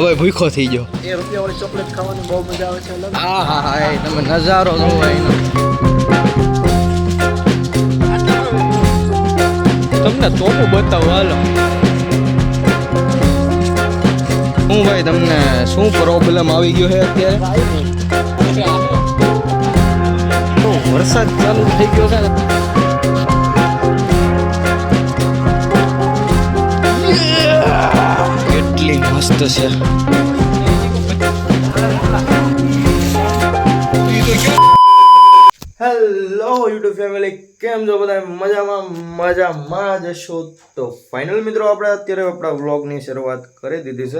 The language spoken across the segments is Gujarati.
આ ભાઈ ભૂખો થઈ ગયો. એ રૂપિયા વાળી ચોકલેટ ખાવાની બહુ મજા આવે છે અલગ. હા હા હા એ તમે નજારો જોવો એનો. તમને તોપું બતાવો હાલો. શું ભાઈ તમને શું પ્રોબ્લેમ આવી ગયો છે અત્યારે? વરસાદ ચાલુ થઈ ગયો છે? મસ્ત છે હેલો યુટ્યુબ ફેમિલી કેમ છો બધા? મજામાં મજામાં જ છો? તો ફાઇનલ મિત્રો, આપણે અત્યારે આપણા વ્લોગની શરૂઆત કરી દીધી છે.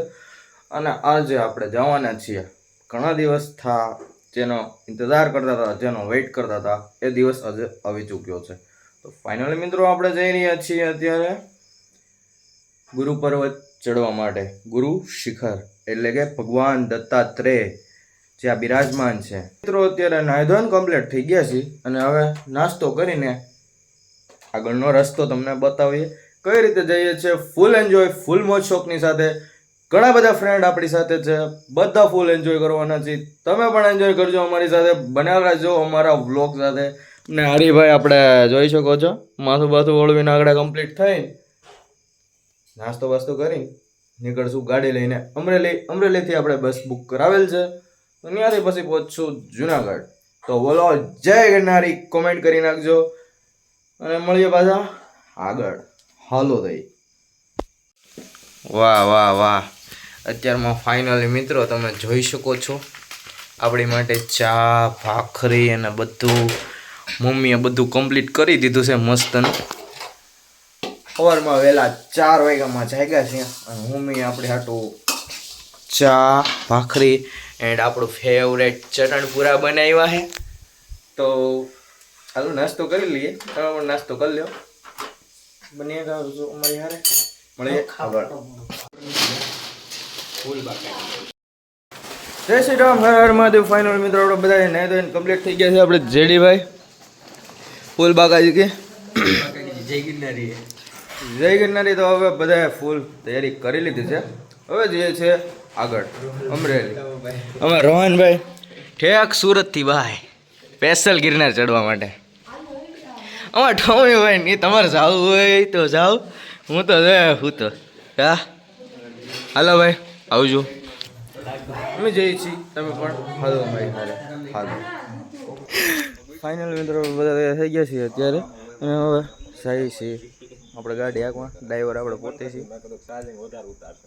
અને આજે આપણે જવાના છીએ. ઘણા દિવસ થા, જેનો ઇંતજાર કરતા હતા, જેનો વેઇટ કરતા હતા, એ દિવસ આજે આવી ચૂક્યો છે. તો ફાઇનલી મિત્રો, આપણે જઈ રહ્યા છીએ અત્યારે. ગુરુ પર્વત ચડવા માટે. ગુરુ શિખર. એટલે કે ભગવાન દત્તાત્રેય, જે આ બિરાજમાન છે. મિત્રો, અત્યારે નાયધોન કમ્પ્લીટ થઈ ગયા છે અને હવે નાસ્તો કરીને આગળનો રસ્તો તમને બતાવીએ. કઈ રીતે જઈએ છીએ? ફૂલ એન્જોય ફૂલ મોજ શોખની સાથે. ઘણા બધા ફ્રેન્ડ આપણી સાથે છે. બધા ફૂલ એન્જોય કરવાના છે. તમે પણ એન્જોય કરજો અમારી સાથે. બનાવ રાખજો અમારા વ્લોગ સાથે. ને હરીભાઈ, આપણે જોઈ શકો છો? માથું બાથું ઓળવીને આગળ કમ્પ્લીટ થઈ નાસ્તો વાસ્તો કરી, નીકળશું ગાડી લઈને અમરેલી. અમરેલીથી આપણે બસ બુક કરાવેલ છે. ત્યાંથી પછી પહોંચશું જુનાગઢ. તો બોલો, જય ગિરનારી કોમેન્ટ કરી નાખજો. અને મળીએ પાછા આગળ. હાલો થઈ વાહ વાહ વાહ. અત્યારમાં ફાઇનલી મિત્રો, તમે જોઈ શકો છો. આપણી માટે ચા, ભાખરી અને બધું, મમ્મીએ બધું કમ્પ્લીટ કરી દીધું છે મસ્તનું. સવારમાં વહેલા ચાર વાગ્યામાં જાગ્યા છીએ અને મમ્મી આપણે હાટું ચા ભાખરી એન્ડ આપણું ફેવરેટ ચટણપુરા બનાવ્યા છે. તો હાલો નાસ્તો કરી લઈએ. તમે પણ નાસ્તો કરી લ્યો. બની અમારી હારે. મળીએ બાકી. જય શ્રી રામ હર હર મહાદેવ. ફાઇનલ મિત્રો આપણે બધા નહીં તો કમ્પ્લીટ થઈ ગયા છે આપણે જેડીભાઈ. ફૂલ બાકાજી કે? જય ગિરનારી જય ગિરનારી તો હવે બધાએ ફૂલ તૈયારી કરી લીધી છે. હવે જઈએ છે આગળ. અમરેલી. અમે રોહનભાઈ, ઠેક સુરતથી ભાઈ. સ્પેશિયલ ગિરનાર ચડવા માટે. અમાર ઠોમીભાઈ ની તમારે જાવું હોય તો જાઓ. હું તો જે હું તો. હા? હાલો ભાઈ, આવજો. અમે જઈએ છીએ. તમે પણ હાલો ભાઈ. હાલો. ફાઇનલ મિત્રો, બધા થઈ ગયા છીએ અત્યારે. અને હવે જઈએ છીએ. આપણે ગાડી આગમાં ડ્રાઈવર આપણે પોતે છીએ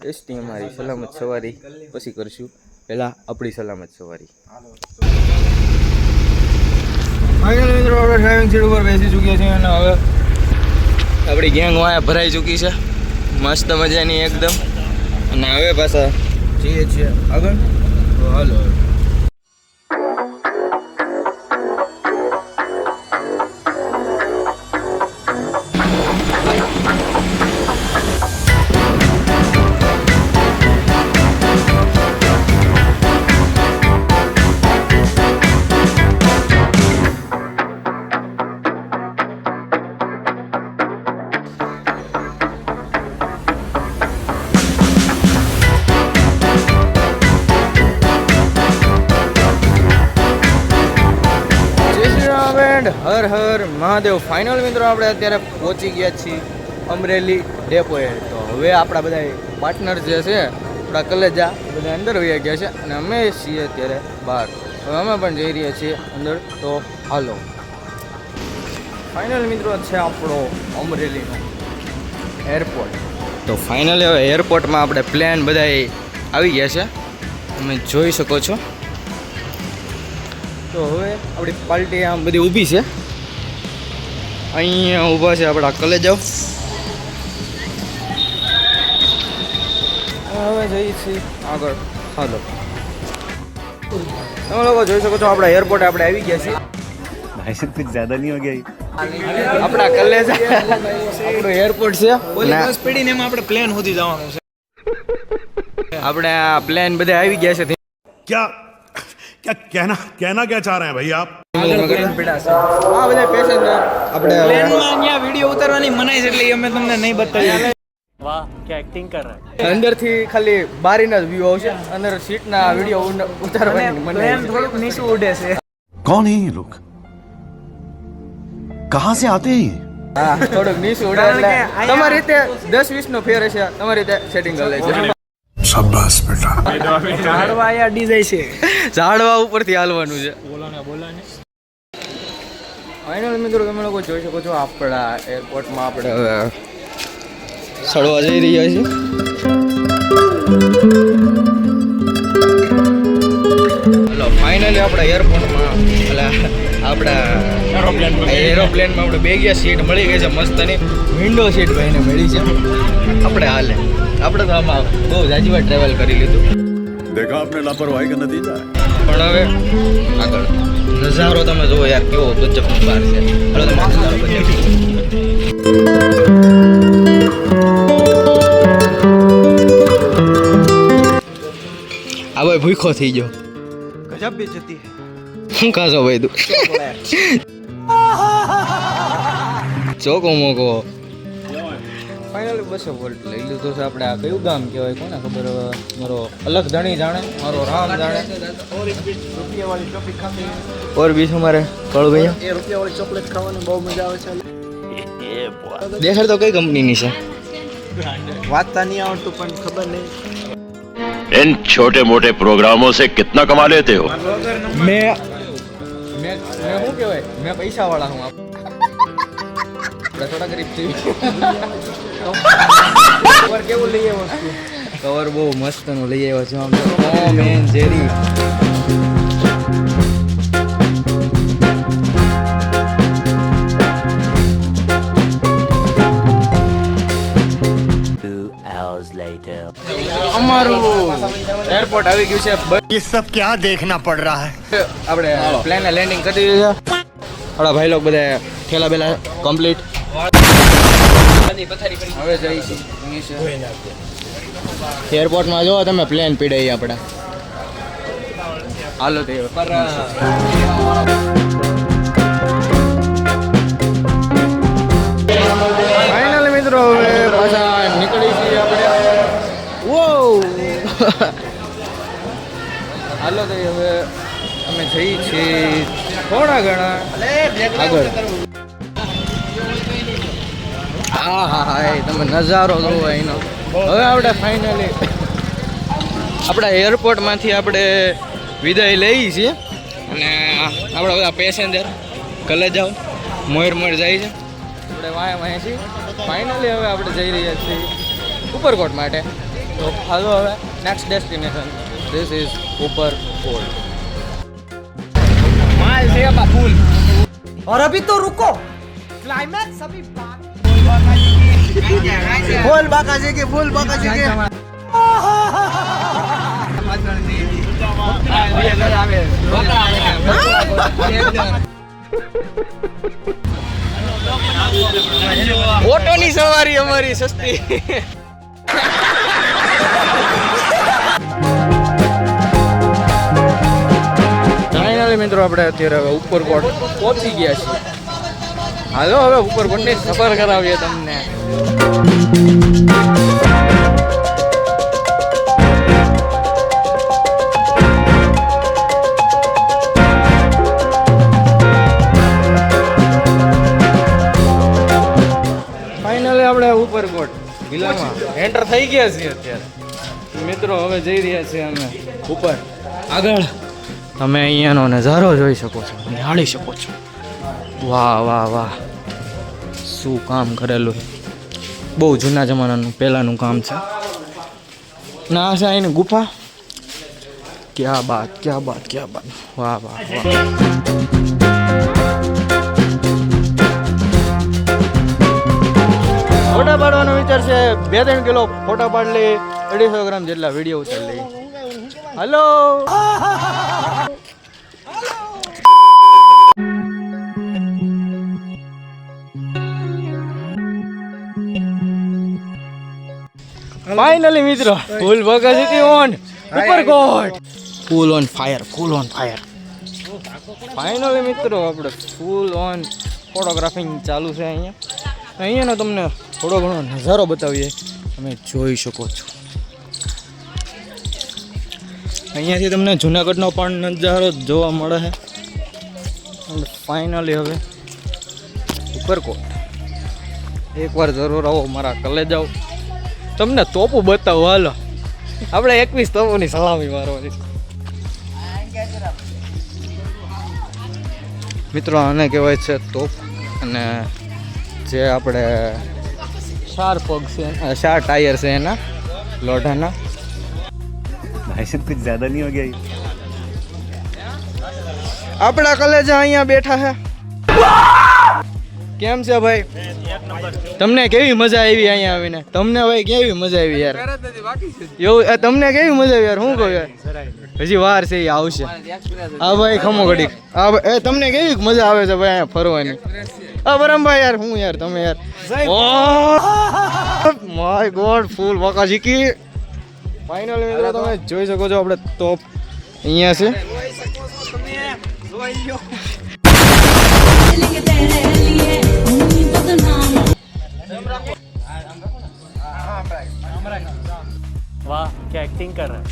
એસટી અમારી સલામત સવારી. પછી કરશું. પહેલાં આપણી સલામત સવારી. ફાઇનલ મિત્રો, આપણે ડ્રાઇવિંગ સીટ ઉપર બેસી ચૂક્યા છીએ અને હવે આપણી ગેંગ વાયા ભરાઈ ચૂકી છે. મસ્ત મજાની એકદમ. અને હવે પાછા જઈએ છીએ આગળ. હાલો. હર હર મહાદેવ. ફાઇનલ મિત્રો આપણે અત્યારે પહોંચી ગયા છીએ અમરેલી ડેપોએ. તો હવે આપણા બધા પાર્ટનર જે છે, આપણા કલેજા બધા અંદર વહી ગયા છે અને અમે છીએ અત્યારે બહાર. હવે અમે પણ જઈ રહ્યા છીએ અંદર. તો હાલો. ફાઇનલ મિત્રો છે આપણો અમરેલીનો એરપોર્ટ તો ફાઇનલી હવે એરપોર્ટમાં આપણે પ્લેન બધા આવી ગયા છે. તમે જોઈ શકો છો. તો હવે આપણી પાર્ટી આમ બધી ઊભી છે. અહીંયા ઊભા છે આપણા કલેજાઓ હવે જઈએ છીએ આગળ. હાલો. તમે લોકો જોઈ શકો છો આપણા એરપોર્ટ આપણે આવી ગયા છીએ. ભાઈ સાહેબ કુછ નહીં ગયા આપણા કલેજા આપણું એરપોર્ટ છે. બસ પડીને એમાં આપણે પ્લેન સુધી જવાનું છે. આપણે આ પ્લેન બધા આવી ગયા છે. ક્યાં? क्या कहना कहना क्या चाह रहे हैं भाई आप હા બધા પેસેન્જર આપણે પ્લેનમાં અહીંયા વિડીયો ઉતારવાની મનાઈ છે એટલે એ અમે તમને નહીં બતાવીએ વાહ क्या एक्टिंग कर रहा है અંદરથી ખાલી બારીના જ વ્યૂ આવશે અંદર સીટના વિડીયો ઉતારવાની મને પ્લેન થોડુંક નીચું ઉડે છે कौन है ये लोग कहां से आते हैं ये હા થોડુંક નીચું ઉડે કારણ એટલે કે અહીંયા- તમારી રીતે દસ વીસ નો ફેર હશે તમારી રીતે સેટિંગ કરી લેજો શાબાશ બેટા. ઝાડવા અહીંયા અડી જાય છે. ઝાડવા ઉપરથી હાલવાનું છે. બોલાને બોલાને. ફાઇનલ મિત્રો તમે લોકો જોઈ શકો છો આપણા એરપોર્ટમાં આપણે હવે સડવા જઈ રહ્યા છીએ. હલો ફાઇનલી આપણા એરપોર્ટમાં એટલે આપણા એરોપ્લેનમાં એરોપ્લેનમાં આપણે બે ગયા સીટ મળી ગઈ છે મસ્તની વિન્ડો સીટ ભાઈને મળી છે. આપણે હાલે. આપણે તો આમાં બહુ જાજી વાર ટ્રાવેલ કરી લીધું. દેખા આપણે લાપરવાહી કે નથી પણ હવે આગળ. નજારો તમે જુઓ યાર કેવો ગજબનો બહાર છે. હવે તમે નજારો આ ભાઈ ભૂખો થઈ ગયો. ગજબ બેજતી જતી શું ખાશો ભાઈ તું ચોકો મોકો ફાઇનલી બસો વોલ્ટ લઈ લીધો છે આપણે આ કયું ગામ કહેવાય કોને ખબર હવે મારો અલગ ધણી જાણે મારો રામ જાણે રૂપિયા વાળી ટોપી ખાતી ઓર બીજ હમારે કળ ભૈયા એ રૂપિયા વાળી ચોકલેટ ખાવાની બહુ મજા આવે છે દેખાડ તો કઈ કંપનીની છે વાંચતા નહીં આવડતું પણ ખબર નહીં इन छोटे मोटे प्रोग्रामों से कितना कमा लेते हो મેં મેં મેં શું કહેવાય? મેં પૈસા વાળા હું આપ. આપણે થોડા ગરીબ છીએ. કવર કેવું લઈ આવ્યો છું? કવર બહુ મસ્તનું લઈ આવ્યો છું. આમ તો મેન જેરી અમારું એરપોર્ટ આવી ગયું છે બ- ये सब क्या देखना पड़ रहा है આપણે પ્લેન લેન્ડિંગ કરી દીધું છે આપણા ભાઈ લોકો બધા ઠેલા બેલા કમ્પ્લીટ હવે જઈશું એરપોર્ટમાં જો તમે પ્લેન પીડાઈ આપણે હાલો તે અમે છે. થોડા ઘણા આગળ. હા હા હા, એ તમે નજારો જોવો એનો. હવે આપણે ફાઇનલી આપણા એરપોર્ટમાંથી આપણે વિદાય લઈ છીએ. અને આપણા બધા પેસેન્જર કલે જાઓ, મોર મોર જાય છે. આપણે વાયા વાયા છીએ. ફાઇનલી હવે આપણે જઈ રહ્યા છીએ ઉપરકોટ માટે. તો હાલો હવે next destination this is Uparkot માલ છે આપા ફૂલ और अभी तो रुको क्लाइमैक्स अभी फूल बाका जी के फूल बाका जी के ઓટોની સવારી અમારી સસ્તી ફાઇનલી મિત્રો, આપણે અત્યારે હવે ઉપરકોટ પહોંચી ગયા છીએ. હાલો, હવે ઉપરકોટની સફર કરાવીએ તમને. ફાઇનલી આપણે ઉપરકોટ જિલ્લામાં એન્ટર થઈ ગયા છીએ અત્યારે. મિત્રો, હવે જઈ રહ્યા છીએ અમે. ઉપર. આગળ. તમે અહીંયાનો નજારો જોઈ શકો છો, નિહાળી શકો છો. વાહ વાહ વાહ. શું કામ કરેલું. બહુ જૂના જમાનાનું પહેલાંનું કામ છે. ના છે અહીંની ગુફા? ક્યાં બાત ક્યાં બાત ક્યાં બાત. વાહ વાહ વાહ. ફોટા પાડવાનો વિચાર છે. બે, ત્રણ કિલો ફોટા પાડ લે. અઢીસો ગ્રામ જેટલા વીડિયો ઉતારી લઈ હલો ફાઇનલી મિત્રો. ફૂલ ભગત city on Uparkot full on fire full on fire finally મિત્રો આપણે ફૂલ ઓન ફોટોગ્રાફિંગ ચાલુ છે અહીંયા. અહીંયાનો તમને થોડો ઘણો નજારો બતાવીએ. તમે જોઈ શકો છો. અહીંયાથી તમને જુનાગઢનો પણ નજારો જોવા મળે છે. અને ફાઇનલી હવે ઉપરકોટ એકવાર જરૂર આવો મારા કલે જાઓ તમને તોપો બતાવો હાલો. આપણે એકવીસ તોપોની સલામી મારવાની મિત્રો આને કહેવાય છે તોપ અને જે આપણે ચાર પગ છે. ચાર ટાયર છે એના લોઢાના. ભાઈ સાહેબ કુછ જ્યાદા નહીં હોય ગયા આપણા કલેજા અહીંયા બેઠા હે. કેમ છે ભાઈ? તમને કેવી મજા આવી અહીંયા આવીને? તમને ભાઈ કેવી મજા આવી યાર? એવું તમને કેવી મજા આવી યાર? શું કહું યાર? હજી વાર છે એ આવશે. હા ભાઈ ખમો ઘડી હા તમને કેવી મજા આવે છે ભાઈ અહીંયા ફરવાની? હા બરમભાઈ યાર હું યાર તમે યાર. માય ગોડ ફૂલ વાકા જીકી ફાઇનલ મિત્રો તમે જોઈ શકો છો આપણે ટોપ અહીંયા છે. वाह क्या एक्टिंग कर रहा है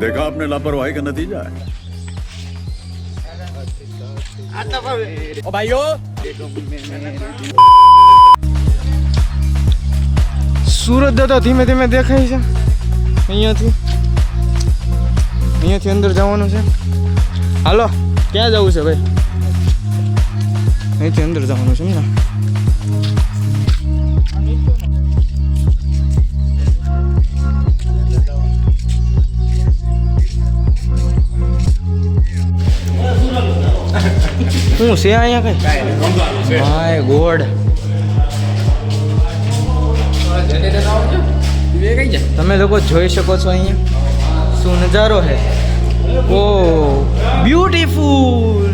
देखा आपने लापरवाही का नतीजा है સુરત જતો ધીમે ધીમે દેખાય છે અહીંયાથી અહીંયાથી અંદર જવાનું છે હાલો. ક્યાં જવું છે ભાઈ? અહીંથી અંદર જવાનું છે એમ ને. શું છે અહીંયા કઈ? માય ગોડ તમે લોકો જોઈ શકો છો અહીંયા. શું નજારો છે? ઓ beautiful.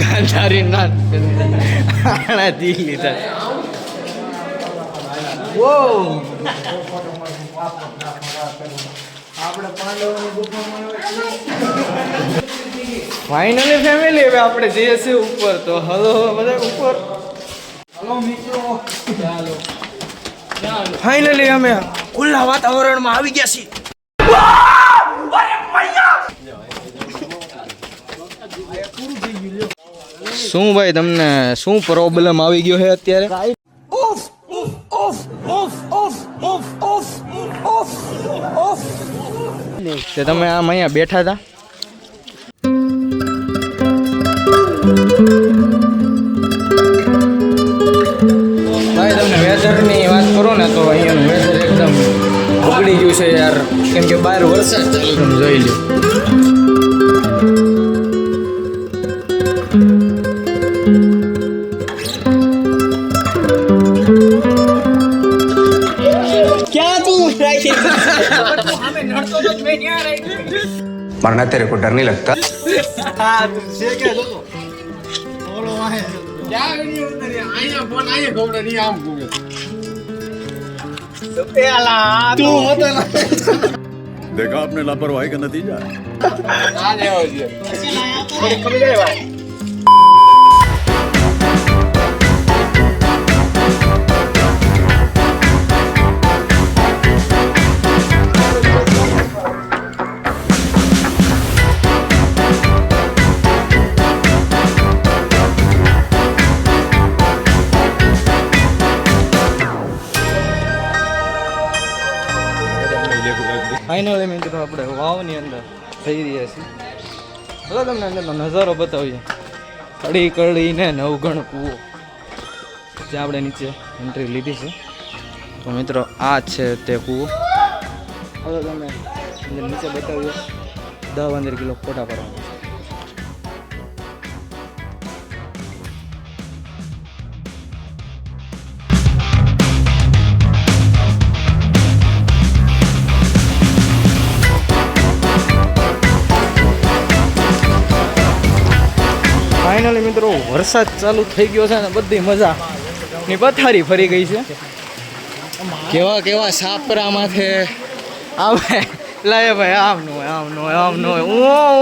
ગાંધારી ના આણા દી લીધા. વો ફાઇનલી ફેમિલી હવે આપણે જઈએ છીએ ઉપર. તો હલો બધા ઉપર. હલો મિત્રો. ચાલો ફાઇનલી અમે ખુલ્લા વાતાવરણમાં આવી ગયા છીએ. શું ભાઈ તમને શું પ્રોબ્લેમ આવી ગયો છે અત્યારે? તે તમે આમ અહીંયા બેઠા હતા? બગડી ગયું છે યાર કેમ કે બહાર વરસાદ ચાલુ તમે જોઈ લો मरना तेरे को डर नहीं लगता देखा आपने लापरवाही का नतीजा है ફાઇનલી મિત્રો આપણે વાવની અંદર થઈ રહ્યા છીએ. હવે તમને અંદરનો નજારો બતાવીએ. કડી કડીને નવગણ કૂવો. જે આપણે નીચે એન્ટ્રી લીધી છે. તો મિત્રો આ છે તે કૂવો. હવે તમે અંદર નીચે બતાવીએ. દસ પંદર કિલો ફોટા પાડવાના. મિત્રો વરસાદ ચાલુ થઈ ગયો છે ને બધી મજા ની પથારી ફરી ગઈ છે. કેવા કેવા સાપરા માથે. આવે લાય ભાઈ આમ નો હોય આમ નો હોય આમ નો હોય. ઓ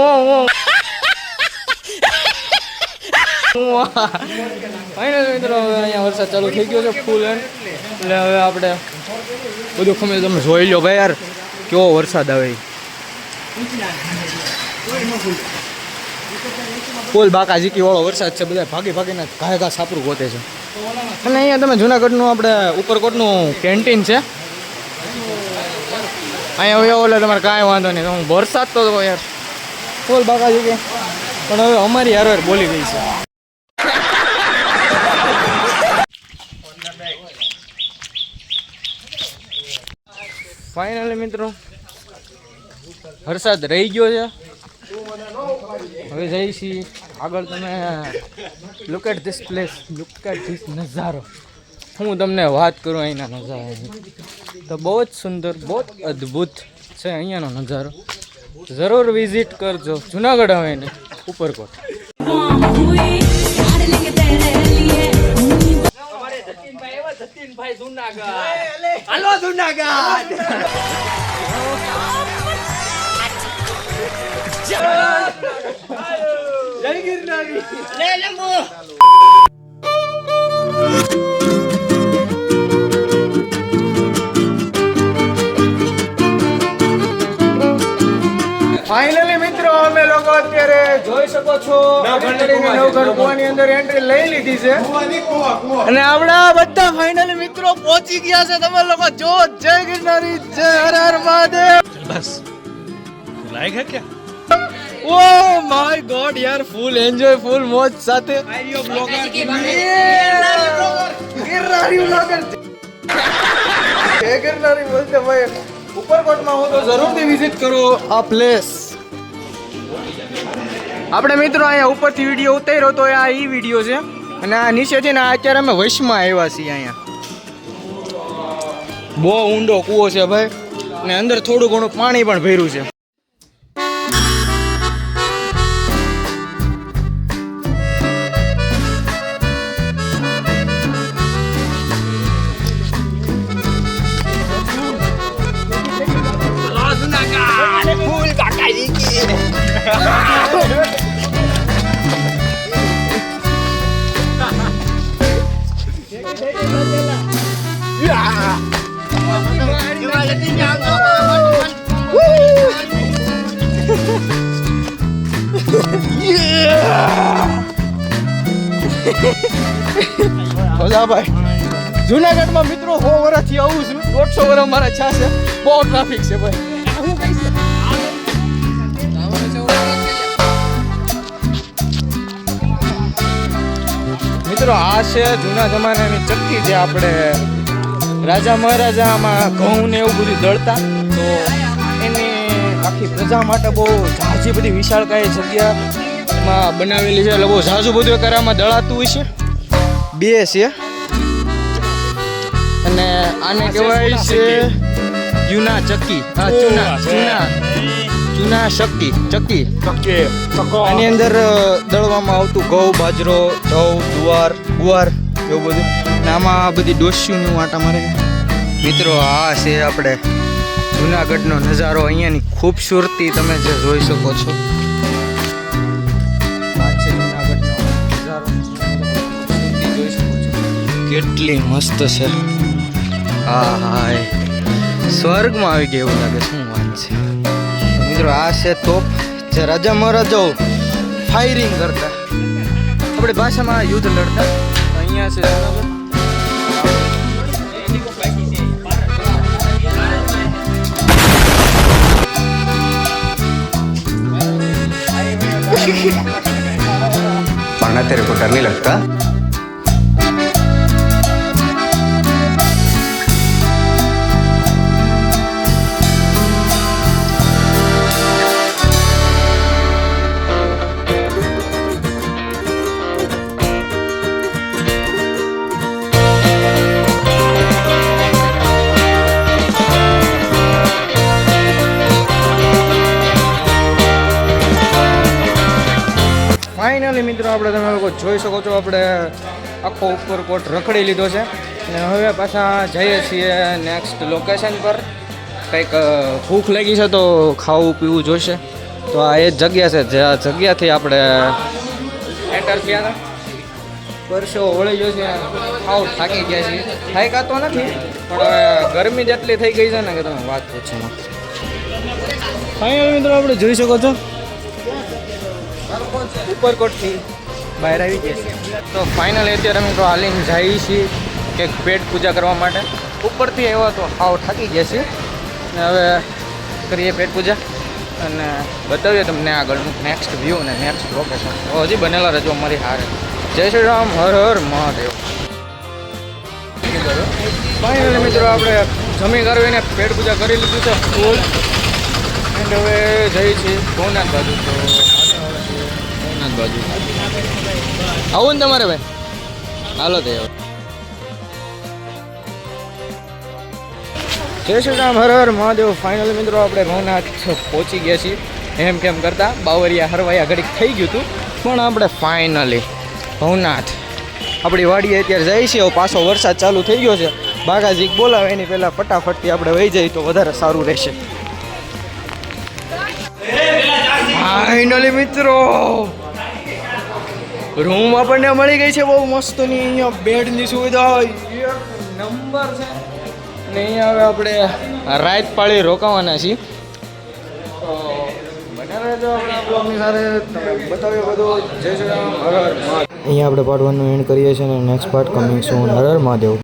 ઓ ઓ ફાઇનલ મિત્રો હવે અહીંયા વરસાદ ચાલુ થઈ ગયો છે ફૂલ એન્ડ એટલે હવે આપણે બધું ખમે તમે જોઈ લો ભાઈ યાર કેવો વરસાદ આવે. ફૂલ બાકા ઝીકી વાળો વરસાદ છે બધા ભાગી ભાગીને ઘાય ઘા સાપરું ગોતે છે. અને અહીંયા તમે જુનાગઢનું આપણે ઉપરકોટનું કેન્ટીન છે. અહીંયા હવે એટલે તમારે કાંઈ વાંધો નહીં, હું વરસાદ તો યાર. ફૂલ બાકા ઝીકી પણ હવે અમારી હારવાર બોલી ગઈ છે. ફાઇનલી મિત્રો વરસાદ રહી ગયો છે. હવે જઈશી આગળ તમે look at this place look at this નજારો. હું તમને વાત કરું અહીંના નજારાની. તો બહુ જ સુંદર બહુ જ અદ્ભુત છે અહીંયાનો નજારો. જરૂર વિઝિટ કરજો. જુનાગઢ આવે ને ઉપરકોટ. જુનાગઢ. જુનાગઢ. ફાઇનલી મિત્રો અમે લોકો અત્યારે જોઈ શકો છો કુવાની અંદર એન્ટ્રી લઈ લીધી છે. અને આપણા બધા ફાઇનલી મિત્રો પહોંચી ગયા છે. તમે લોકો જો જય ગિરનારી જય હર હર મહાદેવ. બસ. લાયક હે ક્યા? ઓ માય ગોડ યાર ફૂલ એન્જોય ફૂલ મોજ સાથે ગિરનારી બ્લોગર કે ગિરનારી બોલતે ભાઈ ઉપરકોટમાં હો તો જરૂરથી વિઝિટ કરો આ પ્લેસ આપણે મિત્રો અહીંયા ઉપરથી વીડિયો ઉતાર્યો તો આ ઈ વીડિયો છે. અને આ નીચેથી ને અત્યારે અમે વશમાં આવ્યા છીએ અહીંયા. બહુ ઊંડો કૂવો છે ભાઈ. અને અંદર થોડું ઘણું પાણી પણ ભર્યું છે. જુનાગઢમાં મિત્રો સો વર્ષથી આવું છું. દોઢસો વર્ષ મારા છા છે. બહુ ટ્રાફિક છે ભાઈ. મિત્રો, આ છે જૂના જમાનાની ચક્કી જે આપણે રાજા મહારાજા આમાં ઘઉં ને એવું બધું દળતા તો એને આખી પ્રજા માટે બહુ ઝાઝી બધી વિશાળકાય જગ્યામાં બનાવેલી છે. એટલે બહુ ઝાઝું બધું એક દળાતું હોય છે. બે છે. અને આને કહેવાય છે યુના ચક્કી. હા ચૂના ચૂના. ચૂના શક્તિ ચક્કી. આની અંદર દળવામાં આવતું ઘઉં બાજરો જવ જુવાર ગુવાર એવું બધું. આમાં બધી ડોસ્યુની આટા મારે મિત્રો, આ છે આપણે જુનાગઢનો નજારો, અહીંયાની ખૂબસૂરતી તમે જે આ જોઈ શકો છો. કેટલી મસ્ત છે. હા હા સ્વર્ગમાં આવી ગયા એવું લાગે શું વાત છે. મિત્રો, આ છે તોપ જે રાજા મહારાજાઓ ફાયરિંગ કરતા. આપણી ભાષામાં યુદ્ધ લડતા. અહીંયા છે જુનાગઢ. वरना तेरे को डर મિત્રો, આપણે તમે લોકો જોઈ શકો છો, આપણે આખો ઉપર કોટ રખડી લીધો છે. અને હવે પાછા જઈએ છીએ નેક્સ્ટ લોકેશન પર. કંઈક ભૂખ લાગી છે તો ખાવું પીવું જોઈશે તો આ એ જગ્યા છે, જે આ જગ્યાથી આપણે એન્ટર થયા હતા. પરસો વળી ગયો છે, ખાવ થાકી ગયા છીએ. થાક્યા તો નથી, પણ ગરમી જેટલી થઈ ગઈ છે ને કે તમે વાત પૂછો ફાઇનલ મિત્રો, આપણે જોઈ શકો છો. ઉપરકોટથી બહાર આવી જશે તો ફાઇનલ અત્યારે અમે તો હાલીને જઈએ છીએ કંઈક પેટ પૂજા કરવા માટે. ઉપરથી આવ્યો તો હાવ થાકી છીએ. ને હવે કરીએ પેટ પૂજા અને બતાવીએ તમને આગળનું નેક્સ્ટ વ્યૂ અને નેક્સ્ટ લોકેશન હજી બનેલા રહેજો અમારી હારે. જય શ્રી રામ હર હર મહાદેવ. ફાઇનલ મિત્રો આપણે જમી કરવીને પેટ પૂજા કરી લીધું છે. ફૂલ એન્ડ હવે જઈએ છીએ ભવનાથ બાજુ. તો ભવનાથ બાજુ. આવું ને તમારે ભાઈ? હાલો તે જય શ્રી રામ, હર હર મહાદેવ. ફાઇનલી મિત્રો, આપણે ભવનાથ પહોંચી ગયા છીએ. એમ કેમ કરતા? બાવરિયા, હરવાયા ઘડીક થઈ ગયું હતું. પણ આપણે ફાઇનલી ભવનાથ આપણી વાડીએ અત્યારે જાય છે પાછો વરસાદ ચાલુ થઈ ગયો છે. બાગાજી બોલાવે, એની પહેલાં ફટાફટથી આપણે વહી જઈએ તો વધારે સારું રહેશે. ફાઇનલી મિત્રો રૂમ આપણને મળી ગઈ છે બહુ મસ્તની અહીંયા બેડની સુવિધા એક નંબર છે. ને અહીંયા હવે આપણે રાત પાળી રોકાવાના છીએ. તો અહીંયા આપણે પાર્ટ વનનું એન્ડ કરીએ છીએ અને નેક્સ્ટ પાર્ટ કમિંગ સૂન હર હર મહાદેવ.